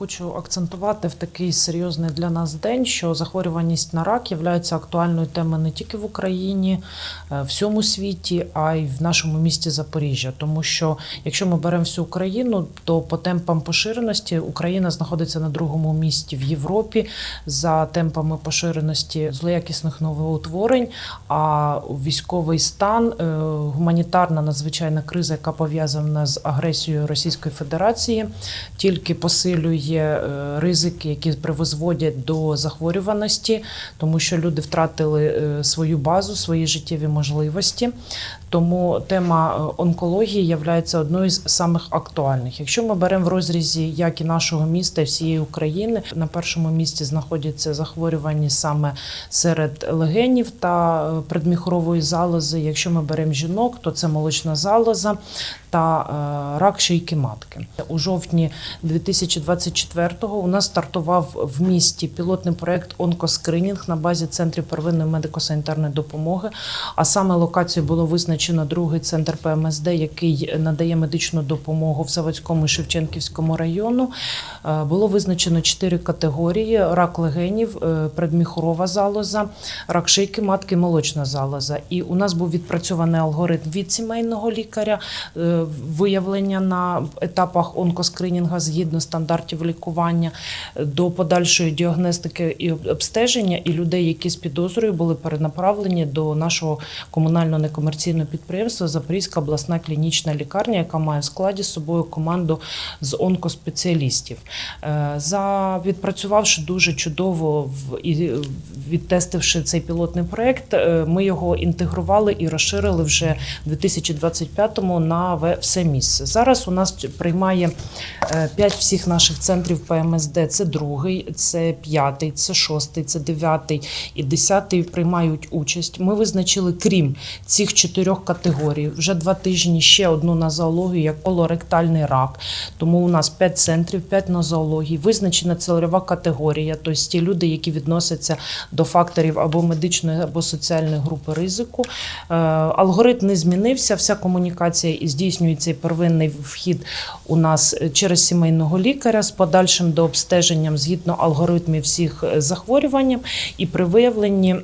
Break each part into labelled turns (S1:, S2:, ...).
S1: хочу акцентувати в такий серйозний для нас день, що захворюваність на рак є актуальною темою не тільки в Україні, е, всьому світі, а й в нашому місті Запоріжжя. Тому що якщо ми беремо всю Україну, то по темпам поширеності Україна знаходиться на другому місці в Європі за темпами поширеності злоякісних новоутворень. А військовий стан, е, гуманітарна надзвичайна криза, яка пов'язана з агресією Російської Федерації, тільки посилює е, ризики, які привозводять до захворюваності, тому що люди втратили е, свою базу, свої життєві можливості. Тому тема е, онкології є одною з самих актуальних. Якщо ми беремо в розрізі як і нашого міста, і всієї України, на першому місці знаходяться захворювання саме серед легенів та е, предміхорової залози. Якщо ми беремо жінок, то це молочна залоза та е, рак шийки матки. У жовтні 2024-го у нас стартував в місті пілотний проект онкоскринінг на базі центрів первинної медико-санітарної допомоги. А саме локацію було визначено другий центр ПМСД, який надає медичну допомогу в Заводському і Шевченківському району. Е, Було визначено чотири категорії: рак легенів, е, предміхурова залоза, рак шийки матки, молочна залоза. І у нас був відпрацьований алгоритм від сімейного лікаря, е, виявлення на етапах онкоскринінга згідно стандартів лікування до подальшої діагностики і обстеження, і людей, які з підозрою були перенаправлені до нашого комунального некомерційного підприємства Запорізька обласна клінічна лікарня, яка має в складі з собою команду з онкоспеціалістів. Е, За відпрацювавши дуже чудово і відтестивши цей пілотний проект, е, ми його інтегрували і розширили вже в 2025-му на все місце. Зараз у нас приймає е, п'ять всіх наших центрів ПМСД. Це другий, це п'ятий, це шостий, це дев'ятий і десятий приймають участь. Ми визначили, крім цих чотирьох категорій, вже два тижні ще одну нозологію, як колоректальний рак. Тому у нас п'ять центрів, п'ять нозологій. Визначена цільова категорія, тобто ті люди, які відносяться до факторів або медичної, або соціальної групи ризику. Е, Алгоритм не змінився, вся комунікація і здійснюється первинний вхід у нас е, через сімейного лікаря з подальшим дообстеженням згідно алгоритмів всіх е, захворювань і при виявленні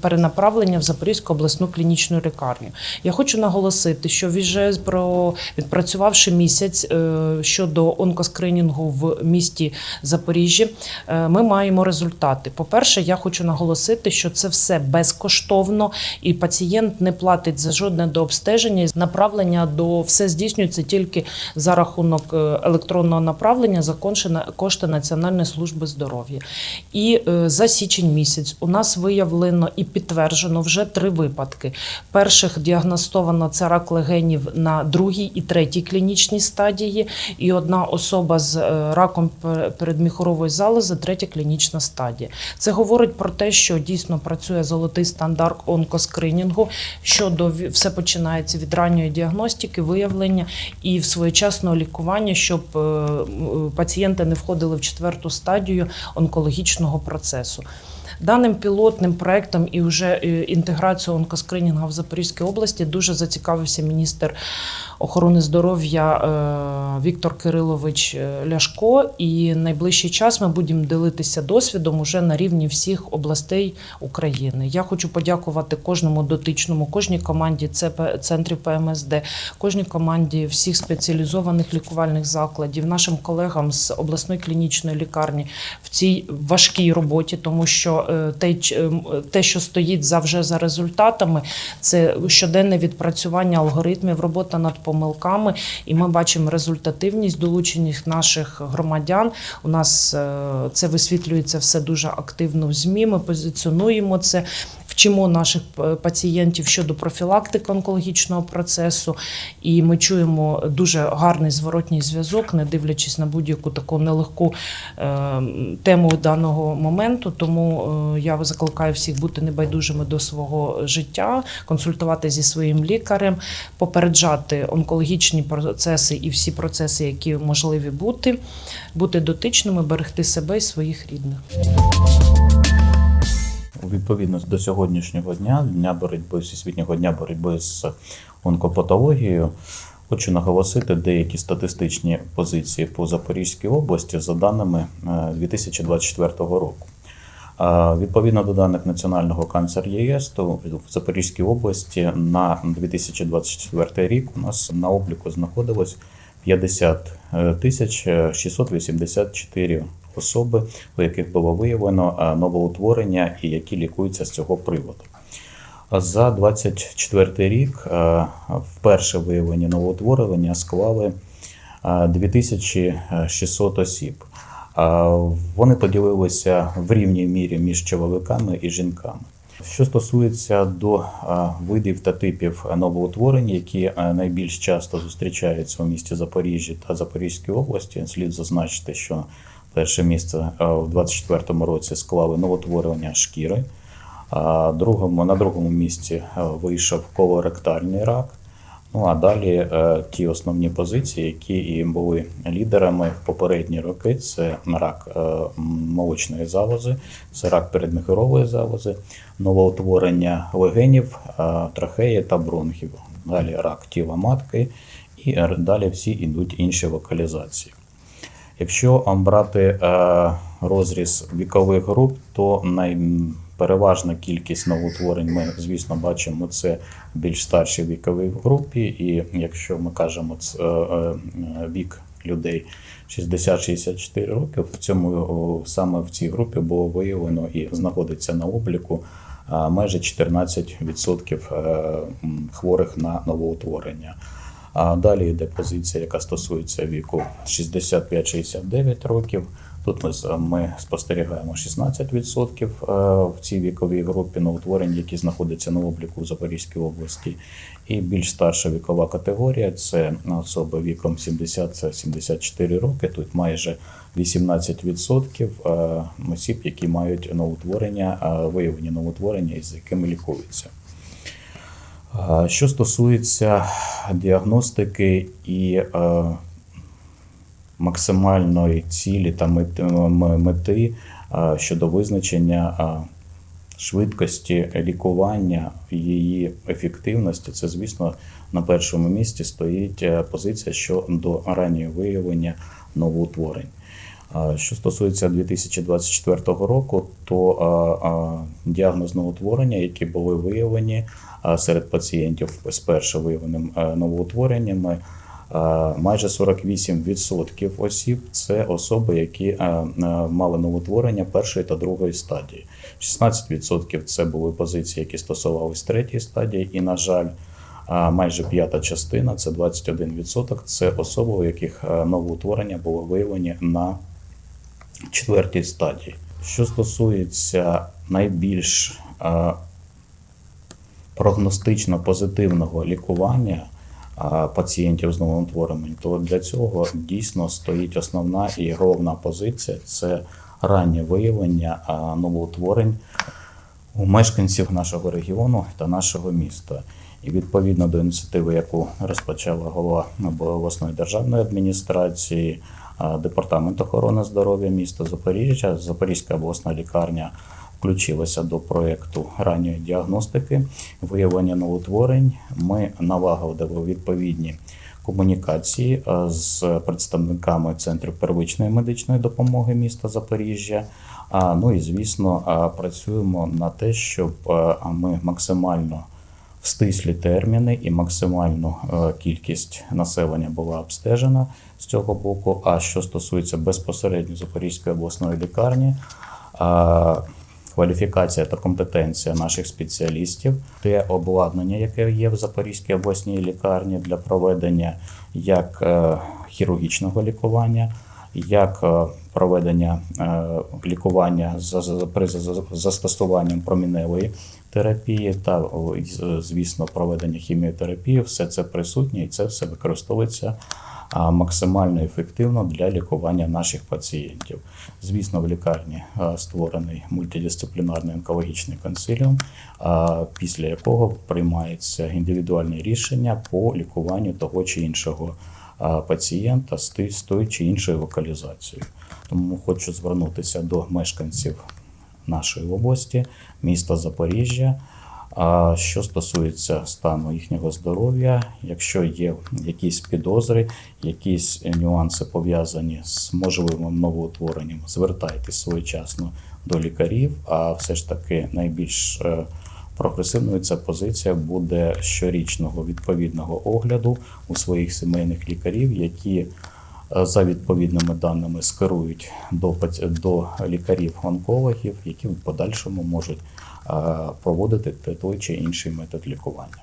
S1: перенаправлення в Запорізьку обласну клінічну лікарню. Я хочу наголосити, що вже про відпрацювавши місяць е, щодо онкоскринінгу в місті Запоріжжя, е, ми маємо результати. По-перше, я хочу наголосити, що це все безкоштовно, і пацієнт не платить за жодне дообстеження. Направлення до все здійснюється тільки за рахунок е, електронного направлення за кошти- Національної служби здоров'я. І за січень місяць у нас виявлено і підтверджено вже три випадки. Перших діагностовано це рак легенів на другій і третій клінічній стадії, і одна особа з е, раком пер- передміхорової залози, третя клінічна стадія. Це говорить про те, що дійсно працює золотий стандарт онкоскринінгу. Щодо ві- все починається від ранньої діагностики, виявлення і в своєчасного лікування, щоб е, пацієнти не входили в четверту стадію онкологічного процесу. Даним пілотним проектом і вже е, інтеграцією онкоскринінгу в Запорізькій області дуже зацікавився міністр охорони здоров'я е, Віктор Кирилович е, Ляшко. І найближчий час ми будемо ділитися досвідом уже на рівні всіх областей України. Я хочу подякувати кожному дотичному, кожній команді центрів ПМСД, кожній команді всіх спеціалізованих лікувальних закладів, нашим колегам з обласної клінічної лікарні в цій важкій роботі, тому що е, те, е, те, що стоїть за вже за результатами, це щоденне відпрацювання алгоритмів, робота над помилками, і ми бачимо результативність долучених наших громадян. У нас е, це висвітлюється все дуже активно в ЗМІ. Ми позиціонуємо це. Вчимо наших е, пацієнтів щодо профілактики онкологічного процесу, і ми чуємо дуже гарний зворотній зв'язок, не дивлячись на будь-яку таку нелегку е, тему даного моменту. Тому е, я закликаю всіх бути небайдужими до свого життя, консультувати зі своїм лікарем, попереджати онкологічні процеси і всі процеси, які можливі бути, бути дотичними, берегти себе і своїх рідних.
S2: Відповідно до сьогоднішнього дня, дня боротьби всесвітнього дня боротьби з онкопатологією, Хочу наголосити деякі статистичні позиції по Запорізькій області за даними е, 2024 року. Е, Відповідно до даних Національного канцер ЄС, то в Запорізькій області на 2024 рік у нас на обліку знаходилось 50 тисяч 684 особи, у яких було виявлено е, новоутворення і які лікуються з цього приводу. За 24 рік е, вперше виявлені новоутворення склали е, 2600 осіб. Е, Вони поділилися в рівній мірі між чоловіками і жінками. Що стосується до видів та типів новоутворень, які найбільш часто зустрічаються у місті Запоріжжі та Запорізькій області, слід зазначити, що перше місце в 2024 році склали новоутворення шкіри. Другому, на другому місці вийшов колоректальний рак. Ну а далі е, ті основні позиції, які і були лідерами в попередні роки: це рак е, молочної залози, це рак передміхорової залози, новоутворення легенів, е, трахеї та бронхів. Далі рак тіла матки, і далі всі йдуть інші локалізації. Якщо брати е, розріз вікових груп, то найпереважна кількість новоутворень ми, звісно, бачимо це більш старшій віковій групі. І якщо ми кажемо е, е, вік людей 60-64 роки, в цьому саме в цій групі було виявлено і знаходиться на обліку майже 14% е, хворих на новоутворення. А далі йде позиція, яка стосується віку 65-69 років. Тут ми, з- ми спостерігаємо 16% е, в цій віковій групі новотворень, які знаходяться на обліку в Запорізькій області. І більш старша вікова категорія це особи віком 70-74 роки. Тут майже 18% е, осіб, які мають новотворення, е, виявлені новотворення, із якими лікуються. Що стосується діагностики і е, максимальної цілі та мети е, щодо визначення е, швидкості лікування її ефективності, це, звісно, на першому місці стоїть позиція щодо раннього виявлення новоутворень. Що стосується 2024 року, то а, а, діагноз новоутворення, які були виявлені серед пацієнтів з першим виявленим е, новоутвореннями, а, майже 48% осіб це особи, які е, е, мали новоутворення першої та другої стадії. 16% це були позиції, які стосувалися третьої стадії, і, на жаль, майже п'ята частина, це 21%, це особи, у яких е, новоутворення було виявлені на четвертій стадії. Що стосується найбільш е, прогностично позитивного лікування е, пацієнтів з новоутворенням, то для цього дійсно стоїть основна і головна позиція це раннє виявлення е, новоутворень у мешканців нашого регіону та нашого міста. І відповідно до ініціативи, яку розпочала голова обласної державної адміністрації, департамент охорони здоров'я міста Запоріжжя, Запорізька обласна лікарня включилася до проєкту ранньої діагностики, виявлення новоутворень. Ми налагодили відповідні комунікації з представниками центру первичної медичної допомоги міста Запоріжжя. А, Ну і звісно, працюємо на те, щоб ми максимально в стислі терміни і максимальну е, кількість населення була обстежена з цього боку. А що стосується безпосередньо Запорізької обласної лікарні, кваліфікація та компетенція наших спеціалістів, те обладнання, яке є в Запорізькій обласній лікарні для проведення як е, хірургічного лікування, як е, проведення е, лікування за- застосуванням проміневої терапії та, звісно, проведення хіміотерапії, все це присутнє і це все використовується максимально ефективно для лікування наших пацієнтів. Звісно, в лікарні створений мультидисциплінарний онкологічний консиліум, після якого приймається індивідуальне рішення по лікуванню того чи іншого пацієнта з тою чи іншою локалізацією. Тому хочу звернутися до мешканців нашої області, міста Запоріжжя. Що стосується стану їхнього здоров'я, якщо є якісь підозри, якісь нюанси пов'язані з можливим новоутворенням, звертайтесь своєчасно до лікарів. А все ж таки найбільш е, прогресивною ця позиція буде щорічного відповідного огляду у своїх сімейних лікарів, які за відповідними даними скерують до, до лікарів-онкологів, які в подальшому можуть е, проводити той чи інший метод лікування.